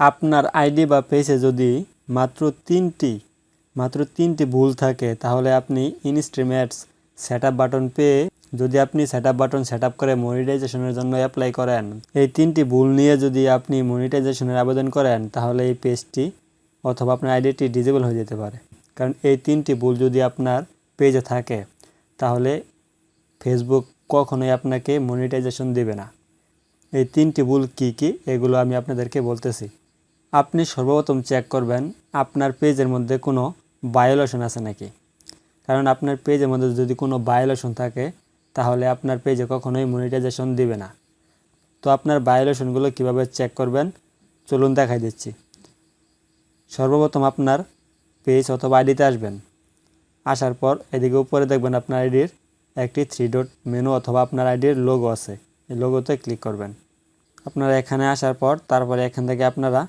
আপনার আইডি বা পেজে যদি মাত্র তিনটি মাত্র তিনটি ভুল থাকে, তাহলে আপনি ইনস্ট্রিমেটস সেট আপ বাটন পেয়ে যদি আপনি set up button set up করে মনিটাইজেশনের জন্য অ্যাপ্লাই করেন, এই তিনটি ভুল নিয়ে যদি আপনি মনিটাইজেশনের আবেদন করেন, তাহলে এই পেজটি অথবা আপনার আইডিটি ডিজেবল হয়ে যেতে পারে। কারণ এই তিনটি ভুল যদি আপনার পেজে থাকে, তাহলে ফেসবুক কখনোই আপনাকে মনিটাইজেশন দেবে না। এই তিনটি ভুল কী কী, এগুলো আমি আপনাদেরকে বলতেছি। আপনি সর্বপ্রথম চেক করবেন আপনার পেজের মধ্যে কোনো বায়োলেশন আছে নাকি। কারণ আপনার পেজের মধ্যে যদি কোনো বায়োলেশন থাকে, তাহলে আপনার পেজে কখনোই মনিটাইজেশন দিবে না। তো আপনার বায়োলেশনগুলো কীভাবে চেক করবেন? চলুন দেখাই দিচ্ছি। সর্বপ্রথম আপনার পেজ অথবা আইডিতে আসবেন। আসার পর এদিকে উপরে দেখবেন আপনার আইডির একটি থ্রি ডট মেনু অথবা আপনার আইডির লোগো আছে। এই লোগোতে ক্লিক করবেন। আপনারা এখানে আসার পর তারপরে এখান থেকে আপনারা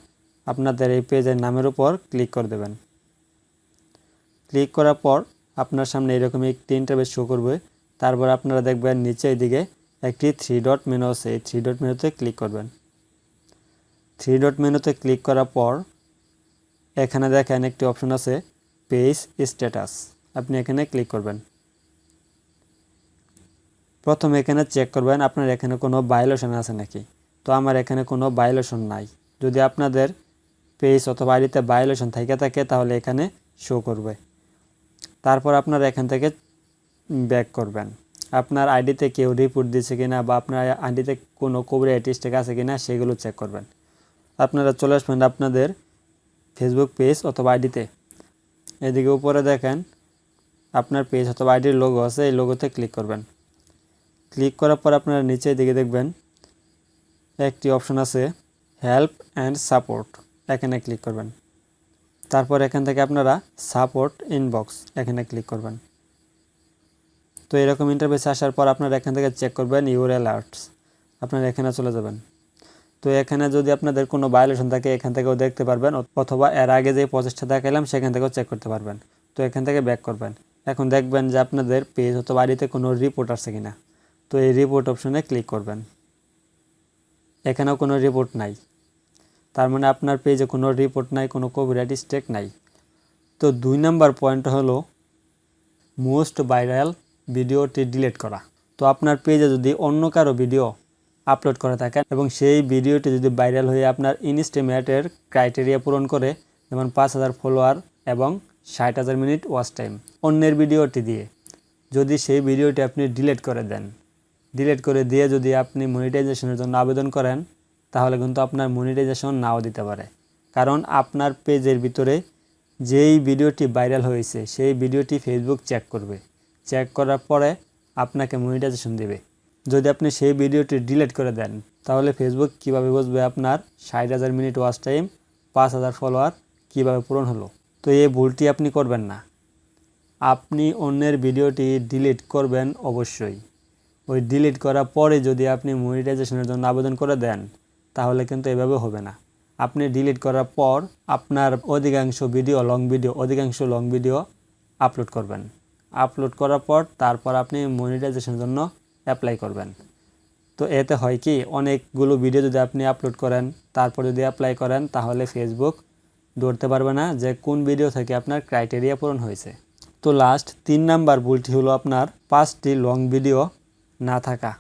আপনাদের এই পেজের নামের উপর ক্লিক করে দেবেন। ক্লিক করার পর আপনার সামনে এরকম একটি ইন্টারভেস শো করবে। তারপর আপনারা দেখবেন নিচে দিকে একটি থ্রি ডট মেনু আছে। এই থ্রি ডট মেনুতে ক্লিক করবেন। থ্রি ডট মেনুতে ক্লিক করার পর এখানে দেখেন একটি অপশন আছে পেজ স্ট্যাটাস আপনি এখানে ক্লিক করবেন। প্রথম এখানে চেক করবেন, আপনার এখানে কোনো ভায়োলেশন আছে নাকি? তো আমার এখানে কোনো ভায়োলেশন নাই। যদি আপনাদের পেজ অথবা আইডিতে ভায়োলেশন থেকে থাকে, তাহলে এখানে শো করবে। তারপর আপনারা এখান থেকে ব্যাক করবেন। আপনার আইডিতে কেউ রিপোর্ট দিচ্ছে কিনা বা আপনার আইডিতে কোনো কবরি অ্যাটিস্টেক আছে কিনা সেগুলো চেক করবেন। আপনারা চলে আসবেন আপনাদের ফেসবুক পেজ অথবা আইডিতে এদিকে উপরে দেখেন, আপনার পেজ অথবা আইডির লোগো আছে, এই লোগোতে ক্লিক করবেন। ক্লিক করার পর আপনারা নিচের দিকে দেখবেন, একটি অপশন আছে হেল্প অ্যান্ড সাপোর্ট এখানে ক্লিক করবেন। তারপর এখান থেকে আপনারা সাপোর্ট ইনবক্স এখানে ক্লিক করবেন। তো এরকম ইন্টারফেসে আসার পর আপনারা এখান থেকে চেক করবেন ইউর অ্যালার্টস আপনারা এখানে চলে যাবেন। তো এখানে যদি আপনাদের কোনো ভায়োলেশন থাকে, এখান থেকেও দেখতে পারবেন অথবা এর আগে যে প্রচেষ্টা দেখাইলাম সেখান থেকেও চেক করতে পারবেন। তো এখান থেকে ব্যাক করবেন। এখন দেখবেন যে আপনাদের পেজ অথবা বাড়িতে কোনো রিপোর্ট আসছে কিনা। তো এই রিপোর্ট অপশনে ক্লিক করবেন। এখানেও কোনো রিপোর্ট নাই। তার মানে আপনার পেজে কোনো রিপোর্ট নাই, কোনো কপিরাইট স্টেক নাই। তো দুই নাম্বার পয়েন্ট হলো মোস্ট ভাইরাল ভিডিওটি ডিলিট করা। তো আপনার পেজে যদি অন্য কারও ভিডিও আপলোড করে থাকেন এবং সেই ভিডিওটি যদি ভাইরাল হয়ে আপনার ইনস্টিমেটের ক্রাইটেরিয়া পূরণ করে, যেমন পাঁচ হাজার ফলোয়ার এবং ষাট হাজার মিনিট ওয়াচ টাইম অন্যের ভিডিওটি দিয়ে। যদি সেই ভিডিওটি আপনি ডিলিট করে দেন ডিলিট করে দিয়ে যদি আপনি মনিটাইজেশনের জন্য আবেদন করেন তাহলে কিন্তু আপনার মনিটাইজেশন নাও দিতে পারে। কারণ আপনার পেজের ভিতরে যেই ভিডিওটি ভাইরাল হয়েছে, সেই ভিডিওটি ফেসবুক চেক করবে। চেক করার পরে আপনাকে মনিটাইজেশন দেবে। যদি আপনি সেই ভিডিওটি ডিলিট করে দেন, তাহলে ফেসবুক কীভাবে বুঝবে আপনার ষাট হাজার মিনিট ওয়াচ টাইম পাঁচ হাজার ফলোয়ার কীভাবে পূরণ হলো? তো এই ভুলটি আপনি করবেন না। আপনি অন্যের ভিডিওটি ডিলিট করবেন অবশ্যই। ওই ডিলিট করার পরে যদি আপনি মনিটাইজেশনের জন্য আবেদন করে দেন তাহলে কিন্তু এভাবে হবে না। আপনি ডিলিট করার পর আপনার অধিকাংশ ভিডিও লং ভিডিও অধিকাংশ লং ভিডিও আপলোড করবেন। আপলোড করার পর তারপর আপনি মনিটাইজেশনের জন্য অ্যাপ্লাই করবেন। তো এতে হয় কি, অনেকগুলো ভিডিও যদি আপনি আপলোড করেন, তারপর যদি অ্যাপ্লাই করেন, তাহলে ফেসবুক ধরতে পারবে না যে কোন ভিডিও থেকে আপনার ক্রাইটেরিয়া পূরণ হয়েছে। তো লাস্ট তিন নাম্বার ভুলটি হলো আপনার পাঁচটি লং ভিডিও না থাকা।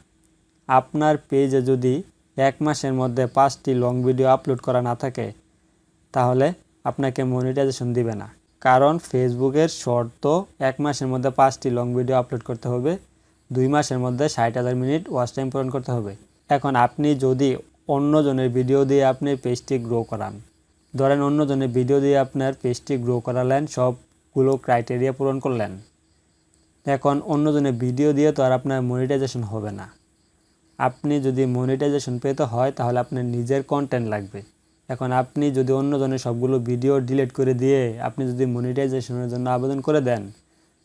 আপনার পেজে যদি এক মাসের মধ্যে পাঁচটি লং ভিডিও আপলোড করা না থাকে, তাহলে আপনাকে মনিটাইজেশন দিবে না। কারণ ফেসবুকের শর্ত, এক মাসের মধ্যে পাঁচটি লং ভিডিও আপলোড করতে হবে, দুই মাসের মধ্যে ষাট হাজার মিনিট ওয়াচ টাইম পূরণ করতে হবে। এখন আপনি যদি অন্যজনের ভিডিও দিয়ে আপনি পেজটি গ্রো করান, ধরেন অন্যজনের ভিডিও দিয়ে আপনার পেজটি গ্রো করালেন, সবগুলো ক্রাইটেরিয়া পূরণ করলেন, এখন অন্যজনের ভিডিও দিয়ে তো আর আপনার মনিটাইজেশন হবে না। আপনি যদি মনিটাইজেশন পেতে হয়, তাহলে আপনার নিজের কন্টেন্ট লাগবে। এখন আপনি যদি অন্যজনের সবগুলো ভিডিও ডিলিট করে দিয়ে আপনি যদি মনিটাইজেশনের জন্য আবেদন করে দেন,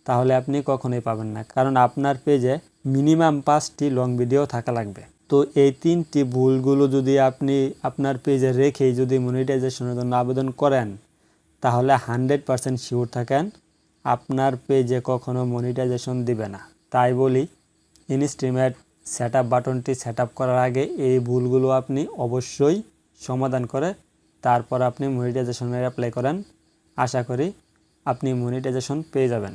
তাহলে আপনি কখনোই পাবেন না। কারণ আপনার পেজে মিনিমাম পাঁচটি লং ভিডিও থাকা লাগবে। তো এই তিনটি ভুলগুলো যদি আপনি আপনার পেজে রেখেই যদি মনিটাইজেশনের জন্য আবেদন করেন, তাহলে হান্ড্রেড পারসেন্ট শিওর থাকেন, আপনার পেজে কখনো মনিটাইজেশন দিবে না। তাই বলি ইনস্ট্রিমেট সেট বাটনটি সেট করার আগে এই ভুলগুলো আপনি অবশ্যই সমাধান করে তারপর আপনি মনিটাইজেশনের অ্যাপ্লাই করেন। আশা করি আপনি মনিটাইজেশন পেয়ে যাবেন।